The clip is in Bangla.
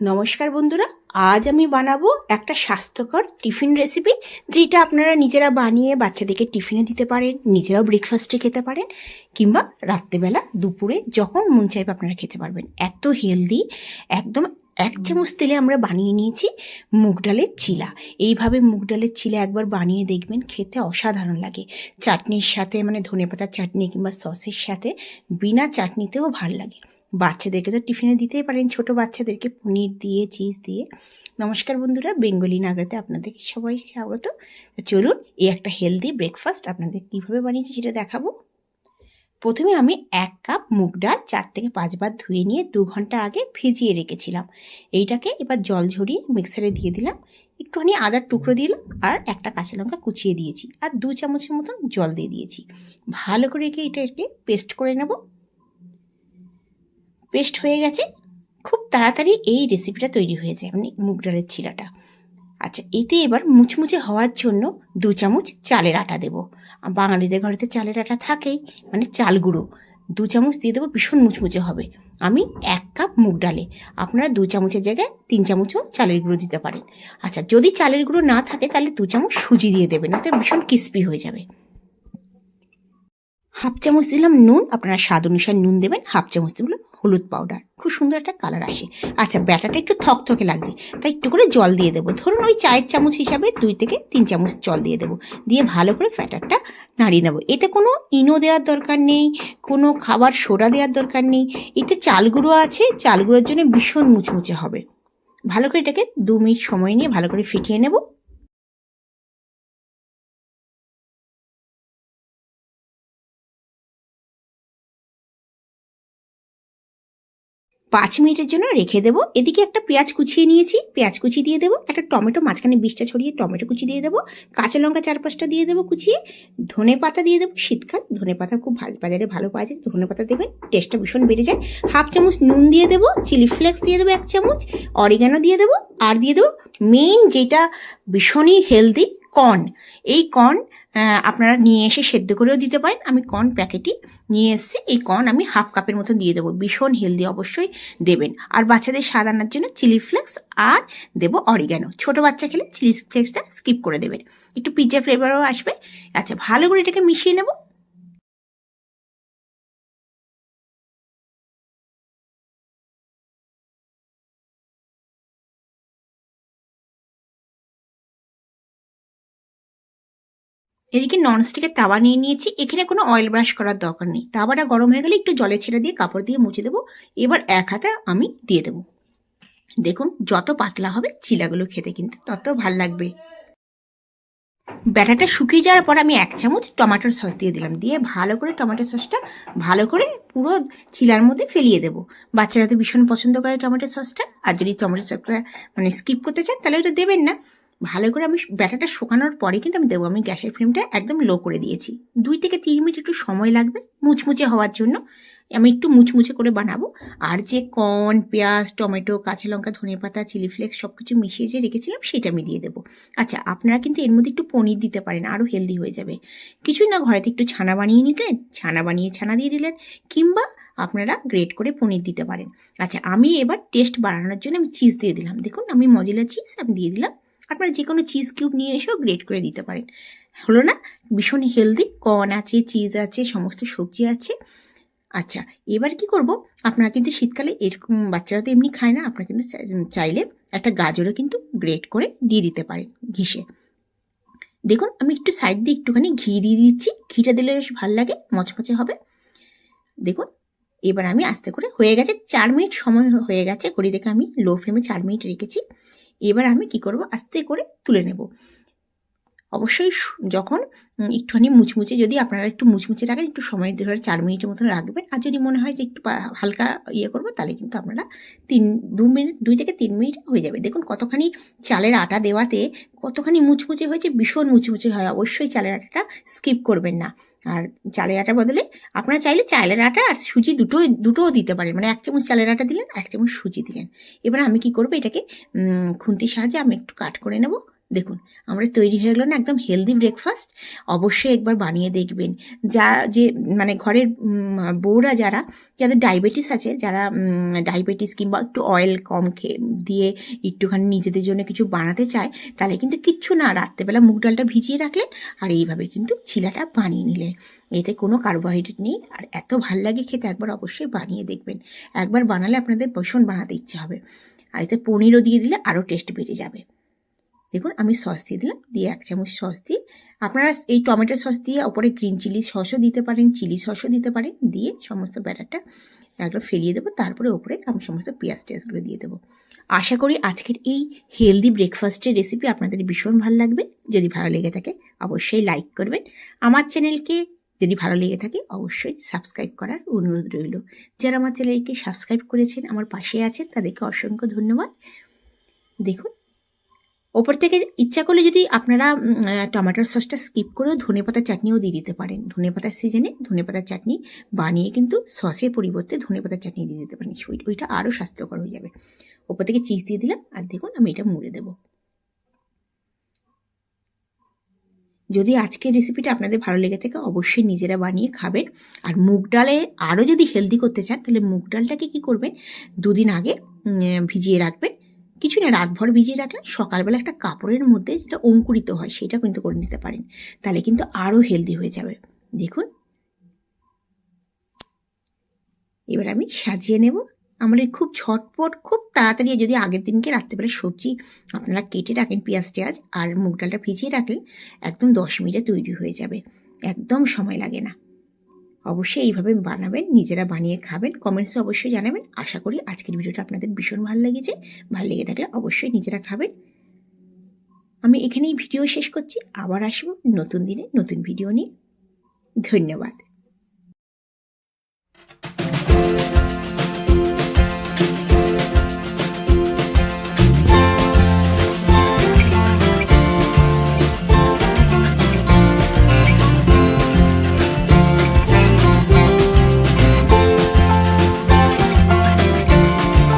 নমস্কার বন্ধুরা, আজ আমি বানাবো একটা স্বাস্থ্যকর টিফিন রেসিপি যেটা আপনারা নিজেরা বানিয়ে বাচ্চাদেরকে টিফিনে দিতে পারেন, নিজেরাও ব্রেকফাস্টে খেতে পারেন, কিংবা রাত্রেবেলা দুপুরে যখন মন চাইবে আপনারা খেতে পারবেন। এত হেলদি একদম এক চামচ তেলে আমরা বানিয়ে নিয়েছি মুগ ডালের চিলা। এইভাবে মুগ ডালের চিলা একবার বানিয়ে দেখবেন, খেতে অসাধারণ লাগে। চাটনির সাথে মানে ধনেপাতার চাটনি কিংবা সসের সাথে, বিনা চাটনিতেও ভালো লাগে। বাচ্চাদেরকে তো টিফিনে দিতেই পারেন। ছোট বাচ্চাদেরকে পনির দিয়ে, চিজ দিয়ে। নমস্কার বন্ধুরা, বেঙ্গলি নাগরাতে আপনাদেরকে সবাই স্বাগত। চলুন, এই একটা হেলদি ব্রেকফাস্ট আপনাদের কীভাবে বানিয়েছি সেটা দেখাবো। প্রথমে আমি এক কাপ মুগ ডাল চার থেকে পাঁচবার ধুয়ে নিয়ে দু ঘণ্টা আগে ভিজিয়ে রেখেছিলাম। এইটাকে এবার জল ঝরিয়ে মিক্সারে দিয়ে দিলাম। একটুখানি আদার টুকরো দিলাম আর একটা কাঁচা লঙ্কা কুচিয়ে দিয়েছি। আর দু চামচের মতন জল দিয়ে দিয়েছি। ভালো করে একে এটাকে পেস্ট করে নেব। পেস্ট হয়ে গেছে। খুব তাড়াতাড়ি এই রেসিপিটা তৈরি হয়ে যায় মানে মুগ ডালের চিলাটা আচ্ছা এতে এবার মুচমুচে হওয়ার জন্য দু চামচ চালের আটা দেবো। বাঙালিদের ঘরেতে চালের আটা থাকেই মানে চাল গুঁড়ো। দু চামচ দিয়ে দেবো, ভীষণ মুচমুচে হবে। আমি এক কাপ মুগ ডালে, আপনারা দু চামচের জায়গায় তিন চামচও চালের গুঁড়ো দিতে পারেন। আচ্ছা যদি চালের গুঁড়ো না থাকে, তাহলে দু চামচ সুজি দিয়ে দেবেন ওতে ভীষণ ক্রিস্পি হয়ে যাবে। হাফ চামচ দিলাম নুন, আপনারা স্বাদ অনুসারে নুন দেবেন, হাফ চামচ দিলাম হলুদ পাউডার খুব সুন্দর একটা কালার আসে। আচ্ছা ব্যাটাটা একটু থকথকে লাগছে, তাই একটু করে জল দিয়ে দেবো। ধরুন ওই চায়ের চামচ হিসাবে দুই থেকে তিন চামচ জল দিয়ে দেবো। দিয়ে ভালো করে ব্যাটারটা নাড়িয়ে নেব। এতে কোনো ইনো দেওয়ার দরকার নেই, কোনো খাবার সোডা দেওয়ার দরকার নেই। এতে চাল গুঁড়ো আছে, চাল গুঁড়োর জন্য ভীষণ মুচমুচে হবে। ভালো করে এটাকে দু মিনিট সময় নিয়ে ভালো করে ফিটিয়ে নেব। পাঁচ মিনিটের জন্য রেখে দেবো। এদিকে একটা পেঁয়াজ কুচিয়ে নিয়েছি। পেঁয়াজ কুচি দিয়ে দেবো, একটা টমেটো, মাঝখানে বিষটা ছড়িয়ে টমেটো কুচি দিয়ে দেবো, কাঁচা লঙ্কা চার পাঁচটা দিয়ে দেবো কুচিয়ে, ধনে পাতা দিয়ে দেবো শীতকাল। ধনে পাতা খুব ভালো বাজারে ভালো পাওয়া যায়, ধনে পাতা দেবেন টেস্টটা ভীষণ বেড়ে যায়। হাফ চামচ নুন দিয়ে দেবো, চিলি ফ্লেক্স দিয়ে দেবো এক চামচ, অরিগানো দিয়ে দেবো, আর দিয়ে দেবো মেইন যেটা ভীষণই হেলদি কর্ন এই কর্ন আপনারা নিয়ে এসে সেদ্ধ করেও দিতে পারেন। আমি কর্ন প্যাকেটই নিয়ে এসেছি। এই কর্ন আমি হাফ কাপের মতো দিয়ে দেবো। ভীষণ হেলদি অবশ্যই দেবেন। আর বাচ্চাদের স্বাদ আনার জন্য চিলি ফ্লেক্স আর দেব অরিগ্যানো ছোটো বাচ্চা খেলে চিলি ফ্লেক্সটা স্কিপ করে দেবেন। একটু পিৎজা ফ্লেভারও আসবে। আচ্ছা ভালো করে এটাকে মিশিয়ে নেব। এদিকে ননস্টিকের তাওয়া নিয়ে নিয়েছি। এখানে কোনো অয়েল ব্রাশ করার দরকার নেই। তাওয়াটা গরম হয়ে গেলে একটু জলে ছেড়ে দিয়ে কাপড় দিয়ে মুছে দেবো। এবার এক হাতে আমি দিয়ে দেবো। দেখুন, যত পাতলা হবে চিলাগুলো খেতে কিন্তু তত ভালো লাগবে। ব্যাটারটা শুকিয়ে যাওয়ার পর আমি এক চামচ টমেটোর সস দিয়ে দিলাম। দিয়ে ভালো করে টমেটো সসটা ভালো করে পুরো চিলার মধ্যে ফেলিয়ে দেবো। বাচ্চারা তো ভীষণ পছন্দ করে টমেটো সসটা। আর যদি টমেটো সসটা মানে স্কিপ করতে চান, তাহলে ওটা দেবেন না। ভালো করে আমি ব্যাটাটা শুকানোর পরে কিন্তু আমি দেবো। আমি গ্যাসের ফ্লেমটা একদম লো করে দিয়েছি। দুই থেকে তিন মিনিট একটু সময় লাগবে মুচমুচে হওয়ার জন্য। আমি একটু মুচমুচে করে বানাবো। আর যে কর্ন পেঁয়াজ, টমেটো, কাঁচা লঙ্কা, ধনে পাতা চিলি ফ্লেক্স সব কিছু মিশিয়ে যে রেখেছিলাম সেটা আমি দিয়ে দেবো। আচ্ছা আপনারা কিন্তু এর মধ্যে একটু পনির দিতে পারেন আরও হেলদি হয়ে যাবে। কিছুই না, ঘরেতে একটু ছানা বানিয়ে নিলেন, ছানা বানিয়ে ছানা দিয়ে দিলেন, কিংবা আপনারা গ্রেট করে পনির দিতে পারেন। আচ্ছা আমি এবার টেস্ট বাড়ানোর জন্য আমি চিজ দিয়ে দিলাম। দেখুন, আমি মজিলা চিজ আমি দিয়ে দিলাম। আপনারা যে কোনো চিজ কিউব নিয়ে এসেও গ্রেট করে দিতে পারেন। হলো না? ভীষণ হেলদি কর্ন আছে চিজ আছে, সমস্ত সবজি আছে। আচ্ছা এবার কি করব? আপনারা কিন্তু শীতকালে এরকম বাচ্চারা তো এমনি খায় না, আপনারা কিন্তু চাইলে একটা গাজরও কিন্তু গ্রেট করে দিয়ে দিতে পারেন ঘিসে। দেখুন, আমি একটু সাইড দিয়ে একটুখানি ঘি দিয়ে দিচ্ছি। ঘিটা দিলে বেশ ভালো লাগে, মচমচে হবে। দেখুন, এবার আমি আস্তে করে, হয়ে গেছে চার মিনিট, সময় হয়ে গেছে, ঘড়ি দেখে আমি লো ফ্লেমে চার মিনিট রেখেছি। এবার আমি কি করব? আস্তে করে তুলে নেব। অবশ্যই যখন একটুখানি মুচমুচে যদি আপনারা একটু মুচমুচে রাখেন, একটু সময় ধরে চার মিনিটের মতন রাখবেন। আর যদি মনে হয় যে একটু হালকা ইয়ে করব, তাহলে কিন্তু আপনারা তিন, দু মিনিট, দুই থেকে তিন মিনিট হয়ে যাবে। দেখুন কতখানি চালের আটা দেওয়াতে কতখানি মুচমুচে হয়েছে, ভীষণ মুচমুচে হয়। অবশ্যই চালের আটাটা স্কিপ করবেন না। আর চালের আটা বদলে আপনারা চাইলে চালের আটা আর সুজি দুটো দুটোও দিতে পারেন। মানে এক চামচ চালের আটা দিলেন, এক চামচ সুজি দিলেন। এবার আমি কি করব, এটাকে খুন্তির সাহায্যে আমি একটু কাট করে নেব। দেখুন, আমরা তৈরি হয়ে গেলো না একদম হেলদি ব্রেকফাস্ট অবশ্যই একবার বানিয়ে দেখবেন। যা, যে মানে ঘরের বউরা যারা, যাদের ডায়াবেটিস আছে, যারা ডায়াবেটিস কিংবা একটু অয়েল কম খেয়ে, দিয়ে একটুখানি নিজেদের জন্য কিছু বানাতে চায়, তাহলে কিন্তু কিচ্ছু না, রাত্রেবেলা মুগ ডালটা ভিজিয়ে রাখলেন, আর এইভাবে কিন্তু ছিলাটা বানিয়ে নিলেন। এতে কোনো কার্বোহাইড্রেট নেই, আর এত ভালো লাগে খেতে, একবার অবশ্যই বানিয়ে দেখবেন। একবার বানালে আপনাদের ভীষণ বানাতে ইচ্ছে হবে। আর এতে পনিরও দিয়ে দিলে আরও টেস্ট বেড়ে যাবে। দেখুন, আমি সস দিয়ে দিলাম, দিয়ে এক চামচ সস দিয়ে আপনারা এই টমেটো সস দিয়ে ওপরে গ্রিন চিলি সসও দিতে পারেন, চিলি সসও দিতে পারেন, দিয়ে সমস্ত ব্যাটারটা একবার ফেলিয়ে দেবো, তারপরে ওপরে আমি সমস্ত পেঁয়াজ টেস্টগুলো দিয়ে দেবো। আশা করি আজকের এই হেলদি ব্রেকফাস্টের রেসিপি আপনাদের ভীষণ ভালো লাগবে। যদি ভালো লেগে থাকে, অবশ্যই লাইক করবেন। আমার চ্যানেলকে যদি ভালো লেগে থাকে, অবশ্যই সাবস্ক্রাইব করার অনুরোধ রইল। যারা আমার চ্যানেলকে সাবস্ক্রাইব করেছেন, আমার পাশে আছেন, তাদেরকে অসংখ্য ধন্যবাদ। দেখুন ওপর থেকে ইচ্ছা করলে যদি আপনারা টমেটোর সসটা স্কিপ করেও ধনেপাতা চাটনিও দিয়ে দিতে পারেন। ধনেপাতার সিজনে ধনেপাতার চাটনি বানিয়ে কিন্তু সসের পরিবর্তে ধনেপাতার চাটনি দিয়ে দিতে পারেন। ওই- ওইটা আরও স্বাস্থ্যকর হয়ে যাবে। ওপর থেকে চিজ দিয়ে দিলাম আর দেখুন আমি এটা মুড়ে দেবো। যদি আজকের রেসিপিটা আপনাদের ভালো লেগে থাকে অবশ্যই নিজেরা বানিয়ে খাবেন। আর মুগ ডালে আরও যদি হেলদি করতে চান তাহলে মুগ ডালটাকে কী করবেন? দুদিন আগে ভিজিয়ে রাখবেন। কিছু না, রাতভর ভিজিয়ে রাখলেন সকালবেলা একটা কাপড়ের মধ্যে যেটা অঙ্কুরিত হয় সেটা কিন্তু করে নিতে পারেন। তাহলে কিন্তু আরও হেলদি হয়ে যাবে। দেখুন। এবার আমি সাজিয়ে নেব। আমাদের খুব ঝটপট, খুব তাড়াতাড়ি যদি আগের দিনকে রাত্রেবেলা সবজি আপনারা কেটে রাখেন পেঁয়াজ টেয়াজ আর মুগ ডালটা ভিজিয়ে রাখলেন একদম দশ মিনিটে তৈরি হয়ে যাবে। একদম সময় লাগে না। অবশ্যই এইভাবে বানাবেন, নিজেরা বানিয়ে খাবেন। কমেন্টসে অবশ্যই জানাবেন। আশা করি আজকের ভিডিওটা আপনাদের ভীষণ ভালো লেগেছে। ভালো লেগে থাকলে অবশ্যই নিজেরা খাবেন। আমি এখানেই ভিডিও শেষ করছি। আবার আসব নতুন দিনে নতুন ভিডিও নিয়ে। ধন্যবাদ।